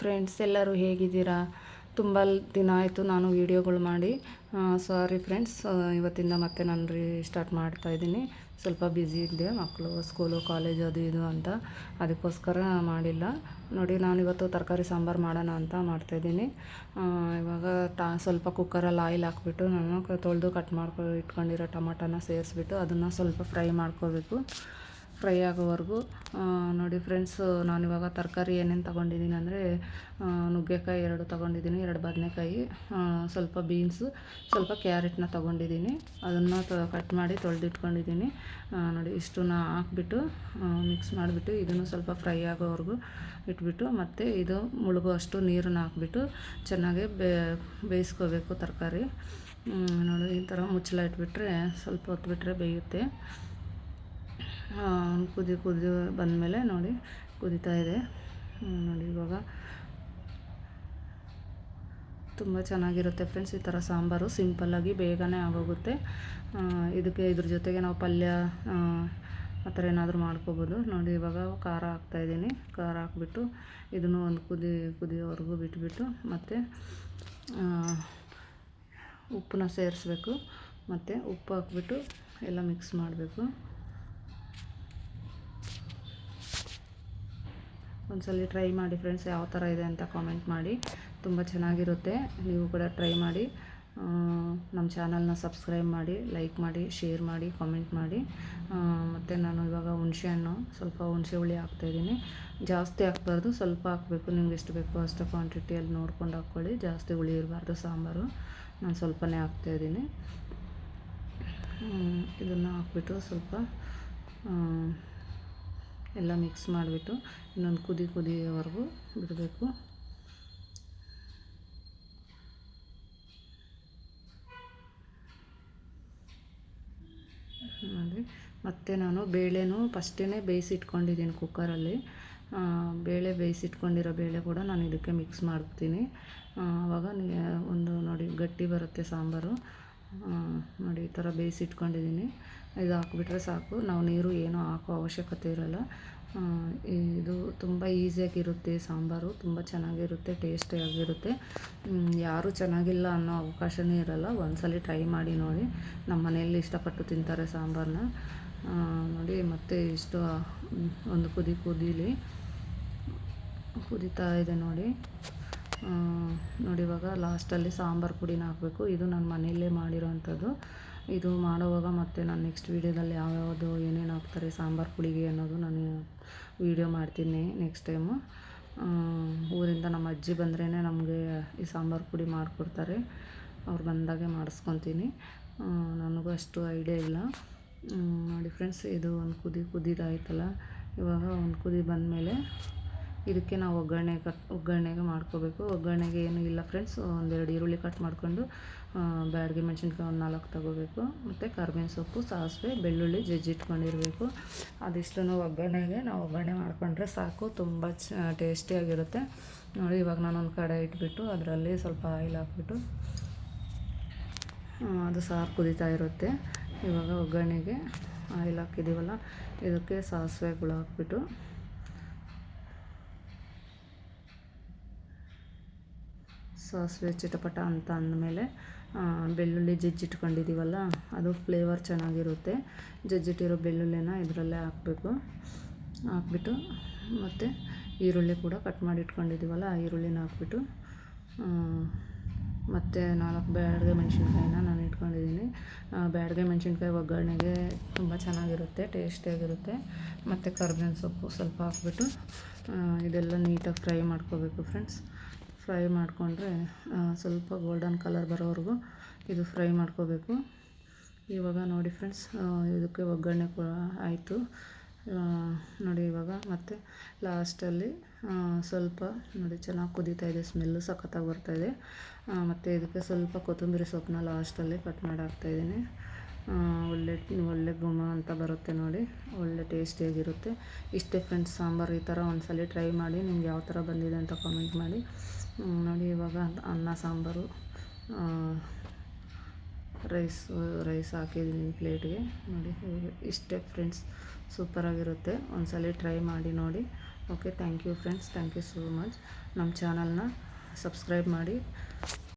Friends ಎಲ್ಲರೂ ಹೇಗಿದ್ದೀರಾ? ತುಂಬ ದಿನ ಆಯಿತು ನಾನು ವೀಡಿಯೋಗಳು ಮಾಡಿ. ಸಾರಿ ಫ್ರೆಂಡ್ಸ್ ಇವತ್ತಿಂದ ಮತ್ತೆ ನಾನು ರೀ ಸ್ಟಾರ್ಟ್ ಮಾಡ್ತಾ ಇದ್ದೀನಿ. ಸ್ವಲ್ಪ ಬ್ಯುಸಿ ಇದ್ದೆ, ಮಕ್ಕಳು ಸ್ಕೂಲು ಕಾಲೇಜು ಅದು ಇದು ಅಂತ. ಅದಕ್ಕೋಸ್ಕರ ಮಾಡಿಲ್ಲ. ನೋಡಿ, ನಾನು ಇವತ್ತು ತರಕಾರಿ ಸಾಂಬಾರು ಮಾಡೋಣ ಅಂತ ಮಾಡ್ತಾಯಿದ್ದೀನಿ ಇವಾಗ ಟಾ ಸ್ವಲ್ಪ ಕುಕ್ಕರಲ್ಲಿ ಆಯಿಲ್ ಹಾಕ್ಬಿಟ್ಟು ನಾನು ತೊಳೆದು ಕಟ್ ಮಾಡ್ಕೊ, ಇಟ್ಕೊಂಡಿರೋ ಟೊಮಾಟೋನ ಸೇರಿಸ್ಬಿಟ್ಟು ಅದನ್ನು ಸ್ವಲ್ಪ ಫ್ರೈ ಮಾಡ್ಕೋಬೇಕು. ಫ್ರೈ ಆಗೋವರೆಗೂ ನೋಡಿ ಫ್ರೆಂಡ್ಸು ನಾನಿವಾಗ ತರಕಾರಿ ಏನೇನು ತೊಗೊಂಡಿದ್ದೀನಿ ಅಂದರೆ ನುಗ್ಗೆಕಾಯಿ ಎರಡು ತೊಗೊಂಡಿದ್ದೀನಿ ಎರಡು ಬದನೆಕಾಯಿ ಸ್ವಲ್ಪ ಬೀನ್ಸು ಸ್ವಲ್ಪ ಕ್ಯಾರೆಟ್ನ ತೊಗೊಂಡಿದ್ದೀನಿ ಅದನ್ನು ಕಟ್ ಮಾಡಿ ತೊಳೆದಿಟ್ಕೊಂಡಿದ್ದೀನಿ ನೋಡಿ ಇಷ್ಟನ್ನ ಹಾಕ್ಬಿಟ್ಟು ಮಿಕ್ಸ್ ಮಾಡಿಬಿಟ್ಟು ಇದನ್ನು ಸ್ವಲ್ಪ ಫ್ರೈ ಆಗೋವರೆಗೂ ಇಟ್ಬಿಟ್ಟು, ಮತ್ತು ಇದು ಮುಳುಗೋ ಅಷ್ಟು ನೀರನ್ನ ಹಾಕ್ಬಿಟ್ಟು ಚೆನ್ನಾಗಿ ಬೇಯಿಸ್ಕೋಬೇಕು ತರಕಾರಿ. ನೋಡಿ ಈ ಥರ ಮುಚ್ಚಳ ಇಟ್ಬಿಟ್ರೆ ಸ್ವಲ್ಪ ಹೊತ್ತು ಬಿಟ್ಟರೆ ಬೇಯುತ್ತೆ. ಕುದಿ ಕುದಿ ಬಂದಮೇಲೆ ನೋಡಿ ಕುದೀತಾ ಇದೆ. ನೋಡಿ ಇವಾಗ ತುಂಬ ಚೆನ್ನಾಗಿರುತ್ತೆ ಫ್ರೆಂಡ್ಸ್ ಈ ಥರ ಸಾಂಬಾರು. ಸಿಂಪಲ್ಲಾಗಿ ಬೇಗನೆ ಆಗೋಗುತ್ತೆ. ಇದಕ್ಕೆ ಇದ್ರ ಜೊತೆಗೆ ನಾವು ಪಲ್ಯ ಆ ಥರ ಏನಾದರೂ ಮಾಡ್ಕೋಬೋದು. ನೋಡಿ ಇವಾಗ ಖಾರ ಹಾಕ್ತಾಯಿದ್ದೀನಿ ಖಾರ ಹಾಕ್ಬಿಟ್ಟು ಇದನ್ನು ಒಂದು ಕುದಿ, ಕುದಿಯೋವರೆಗೂ ಬಿಟ್ಬಿಟ್ಟು ಮತ್ತು ಉಪ್ಪನ್ನ ಸೇರಿಸ್ಬೇಕು. ಮತ್ತು ಉಪ್ಪು ಹಾಕ್ಬಿಟ್ಟು ಎಲ್ಲ ಮಿಕ್ಸ್ ಮಾಡಬೇಕು. ಒಂದ್ಸಲ ಟ್ರೈ ಮಾಡಿ ಫ್ರೆಂಡ್ಸ್ ಯಾವ ಥರ ಇದೆ ಅಂತ ಕಾಮೆಂಟ್ ಮಾಡಿ. ತುಂಬ ಚೆನ್ನಾಗಿರುತ್ತೆ. ನೀವು ಕೂಡ ಟ್ರೈ ಮಾಡಿ. ನಮ್ಮ ಚಾನಲ್ನ ಸಬ್ಸ್ಕ್ರೈಬ್ ಮಾಡಿ ಲೈಕ್ ಮಾಡಿ ಶೇರ್ ಮಾಡಿ ಕಾಮೆಂಟ್ ಮಾಡಿ. ಮತ್ತು ನಾನು ಇವಾಗ ಹುಣಸೆಹಣ್ಣು ಸ್ವಲ್ಪ ಹುಣಸೆ ಹುಳಿ ಹಾಕ್ತಾಯಿದ್ದೀನಿ ಜಾಸ್ತಿ ಹಾಕ್ಬಾರ್ದು, ಸ್ವಲ್ಪ ಹಾಕಬೇಕು. ನಿಮ್ಗೆ ಎಷ್ಟು ಬೇಕು ಅಷ್ಟು ಕ್ವಾಂಟಿಟಿಯಲ್ಲಿ ನೋಡ್ಕೊಂಡು ಹಾಕ್ಕೊಳ್ಳಿ. ಜಾಸ್ತಿ ಹುಳಿ ಇರಬಾರ್ದು, ಸಾಂಬಾರು. ನಾನು ಸ್ವಲ್ಪನೇ ಹಾಕ್ತಾಯಿದ್ದೀನಿ ಇದನ್ನು ಹಾಕ್ಬಿಟ್ಟು ಸ್ವಲ್ಪ ಎಲ್ಲ ಮಿಕ್ಸ್ ಮಾಡಿಬಿಟ್ಟು ಇನ್ನೊಂದು ಕುದಿ ಕುದಿಯೋವರೆಗೂ ಬಿಡಬೇಕು. ಮತ್ತು ನಾನು ಬೇಳೆನೂ ಫಸ್ಟೇ ಬೇಯಿಸಿಟ್ಕೊಂಡಿದ್ದೀನಿ ಕುಕ್ಕರಲ್ಲಿ. ಬೇಳೆ ಬೇಯಿಸಿಟ್ಕೊಂಡಿರೋ ಬೇಳೆ ಕೂಡ ನಾನು ಇದಕ್ಕೆ ಮಿಕ್ಸ್ ಮಾಡ್ತೀನಿ. ಆವಾಗ ಒಂದು ನೋಡಿ ಗಟ್ಟಿ ಬರುತ್ತೆ ಸಾಂಬಾರು. ನೋಡಿ, ಈ ಥರ ಬೇಯಿಸಿಟ್ಕೊಂಡಿದ್ದೀನಿ. ಇದು ಹಾಕ್ಬಿಟ್ರೆ ಸಾಕು. ನಾವು ನೀರು ಏನೂ ಹಾಕೋ ಅವಶ್ಯಕತೆ ಇರೋಲ್ಲ. ಇದು ತುಂಬ ಈಸಿಯಾಗಿರುತ್ತೆ ಸಾಂಬಾರು. ತುಂಬ ಚೆನ್ನಾಗಿರುತ್ತೆ ಟೇಸ್ಟಿಯಾಗಿರುತ್ತೆ ಯಾರೂ ಚೆನ್ನಾಗಿಲ್ಲ ಅನ್ನೋ ಅವಕಾಶವೇ ಇರೋಲ್ಲ. ಒಂದ್ಸಲ ಟ್ರೈ ಮಾಡಿ ನೋಡಿ. ನಮ್ಮ ಮನೆಯಲ್ಲಿ ಇಷ್ಟಪಟ್ಟು ತಿಂತಾರೆ ಸಾಂಬಾರನ್ನ ನೋಡಿ, ಮತ್ತೆ ಇಷ್ಟು ಒಂದು ಕುದಿ ಕುದೀಲಿ ಕುದೀತಾ ಇದೆ ನೋಡಿ. ನೋಡಿ ಇವಾಗ ಲಾಸ್ಟಲ್ಲಿ ಸಾಂಬಾರು ಪುಡಿನ ಹಾಕಬೇಕು. ಇದು ನಾನು ಮನೆಯಲ್ಲೇ ಮಾಡಿರೋವಂಥದ್ದು ಇದು ಮಾಡೋವಾಗ ಮತ್ತು ನಾನು ನೆಕ್ಸ್ಟ್ ವೀಡಿಯೋದಲ್ಲಿ ಯಾವ್ಯಾವುದು ಏನೇನು ಹಾಕ್ತಾರೆ ಸಾಂಬಾರು ಪುಡಿಗೆ ಅನ್ನೋದು ನಾನು ವೀಡಿಯೋ ಮಾಡ್ತೀನಿ ನೆಕ್ಸ್ಟ್ ಟೈಮು ಊರಿಂದ ನಮ್ಮ ಅಜ್ಜಿ ಬಂದ್ರೇ ನಮಗೆ ಈ ಸಾಂಬಾರು ಪುಡಿ ಮಾಡಿಕೊಡ್ತಾರೆ. ಅವ್ರು ಬಂದಾಗೆ ಮಾಡಿಸ್ಕೊತೀನಿ. ನನಗೂ ಅಷ್ಟು ಐಡಿಯಾ ಇಲ್ಲ. ನೋಡಿ ಫ್ರೆಂಡ್ಸ್ ಇದು ಒಂದು ಕುದಿ ಕುದಿದಾಯ್ತಲ್ಲ. ಇವಾಗ ಒಂದು ಕುದಿ ಬಂದಮೇಲೆ ಇದಕ್ಕೆ ನಾವು ಒಗ್ಗರಣೆ ಕಟ್ ಒಗ್ಗರಣೆಗೆ ಮಾಡ್ಕೋಬೇಕು. ಒಗ್ಗರಣೆಗೆ ಏನೂ ಇಲ್ಲ ಫ್ರೆಂಡ್ಸ್ ಒಂದೆರಡು ಈರುಳ್ಳಿ ಕಟ್ ಮಾಡಿಕೊಂಡು ಬ್ಯಾಡಗಿ ಮೆಣಸಿನ್ಕಾಯಿ ಒಂದು ನಾಲ್ಕು ತಗೋಬೇಕು. ಮತ್ತು ಕರ್ಬೇವಿನ ಸೊಪ್ಪು, ಸಾಸಿವೆ, ಬೆಳ್ಳುಳ್ಳಿ ಜಜ್ಜಿಟ್ಕೊಂಡಿರಬೇಕು ಅದಿಷ್ಟನ್ನು ಒಗ್ಗರಣೆಗೆ, ನಾವು ಒಗ್ಗರಣೆ ಮಾಡಿಕೊಂಡ್ರೆ ಸಾಕು. ತುಂಬ ಚ ಟೇಸ್ಟಿಯಾಗಿರುತ್ತೆ ನೋಡಿ, ಇವಾಗ ನಾನೊಂದು ಕಡೆ ಇಟ್ಬಿಟ್ಟು ಅದರಲ್ಲಿ ಸ್ವಲ್ಪ ಆಯಿಲ್ ಹಾಕ್ಬಿಟ್ಟು ಅದು ಸಾರು ಕುದೀತಾ ಇರುತ್ತೆ. ಇವಾಗ ಒಗ್ಗರಣೆಗೆ ಆಯಿಲ್ ಹಾಕಿದ್ದೀವಲ್ಲ ಇದಕ್ಕೆ ಸಾಸಿವೆಗಳು ಹಾಕ್ಬಿಟ್ಟು ಸಾಸಿವೆ ಚಿಟಪಟ ಅಂತ ಅಂದಮೇಲೆ ಬೆಳ್ಳುಳ್ಳಿ ಜಜ್ಜಿಟ್ಕೊಂಡಿದ್ದೀವಲ್ಲ ಅದು ಫ್ಲೇವರ್ ಚೆನ್ನಾಗಿರುತ್ತೆ. ಜಜ್ಜಿಟ್ಟಿರೋ ಬೆಳ್ಳುಳ್ಳಿನ ಇದರಲ್ಲೇ ಹಾಕಬೇಕು. ಹಾಕ್ಬಿಟ್ಟು, ಮತ್ತು ಈರುಳ್ಳಿ ಕೂಡ ಕಟ್ ಮಾಡಿ ಇಟ್ಕೊಂಡಿದ್ದೀವಲ್ಲ ಆ ಈರುಳ್ಳಿನ ಹಾಕ್ಬಿಟ್ಟು ಮತ್ತು ನಾಲ್ಕು ಬ್ಯಾಡ್ಗೆ ಮೆಣಸಿನ್ಕಾಯಿನ ನಾನು ಇಟ್ಕೊಂಡಿದ್ದೀನಿ. ಬ್ಯಾಡಗೆ ಮೆಣಸಿನ್ಕಾಯಿ ಒಗ್ಗರಣೆಗೆ ತುಂಬ ಚೆನ್ನಾಗಿರುತ್ತೆ, ಟೇಸ್ಟಿಯಾಗಿರುತ್ತೆ. ಮತ್ತು ಕರ್ಬೇವಿನ ಸೊಪ್ಪು ಸ್ವಲ್ಪ ಹಾಕ್ಬಿಟ್ಟು ಇದೆಲ್ಲ ನೀಟಾಗಿ ಫ್ರೈ ಮಾಡ್ಕೋಬೇಕು ಫ್ರೆಂಡ್ಸ್ ಫ್ರೈ ಮಾಡಿಕೊಂಡ್ರೆ ಸ್ವಲ್ಪ ಗೋಲ್ಡನ್ ಕಲರ್ ಬರೋವರೆಗೂ ಇದು ಫ್ರೈ ಮಾಡ್ಕೋಬೇಕು. ಇವಾಗ ನೋಡಿ ಫ್ರೆಂಡ್ಸ್ ಇದಕ್ಕೆ ಒಗ್ಗರಣೆ ಆಯಿತು. ನೋಡಿ ಇವಾಗ ಮತ್ತು ಲಾಸ್ಟಲ್ಲಿ ಸ್ವಲ್ಪ ನೋಡಿ ಚೆನ್ನಾಗಿ ಕುದೀತಾ ಇದೆ ಸ್ಮೆಲ್ಲು ಸಖತ್ತಾಗಿ ಬರ್ತಾಯಿದೆ ಮತ್ತು ಇದಕ್ಕೆ ಸ್ವಲ್ಪ ಕೊತ್ತಂಬರಿ ಸೊಪ್ಪನ್ನ ಲಾಸ್ಟಲ್ಲಿ ಕಟ್ ಮಾಡಿ ಹಾಕ್ತಾಯಿದ್ದೀನಿ ಒಳ್ಳೆ ಒಳ್ಳೆ ಗುಮ ಅಂತ ಬರುತ್ತೆ ನೋಡಿ. ಒಳ್ಳೆ ಟೇಸ್ಟಿಯಾಗಿರುತ್ತೆ ಇಷ್ಟೇ ಫ್ರೆಂಡ್ಸ್ ಸಾಂಬಾರು ಈ ಥರ ಒಂದು ಸಲ ಟ್ರೈ ಮಾಡಿ, ನಿಮ್ಗೆ ಯಾವ ಥರ ಬಂದಿದೆ ಅಂತ ಕಮೆಂಟ್ ಮಾಡಿ. ನೋಡಿ ಇವಾಗ ಅನ್ನ, ಸಾಂಬಾರು ರೈಸ್ ರೈಸ್ ಹಾಕಿದ್ದೀನಿ ಪ್ಲೇಟ್ಗೆ ನೋಡಿ, ಇಷ್ಟೇ ಫ್ರೆಂಡ್ಸ್ ಸೂಪರಾಗಿರುತ್ತೆ ಒಂದ್ಸಲ ಟ್ರೈ ಮಾಡಿ ನೋಡಿ. Okay thank you friends thank you so much ನಮ್ಮ ಚಾನಲ್ನ ಸಬ್ಸ್ಕ್ರೈಬ್ ಮಾಡಿ.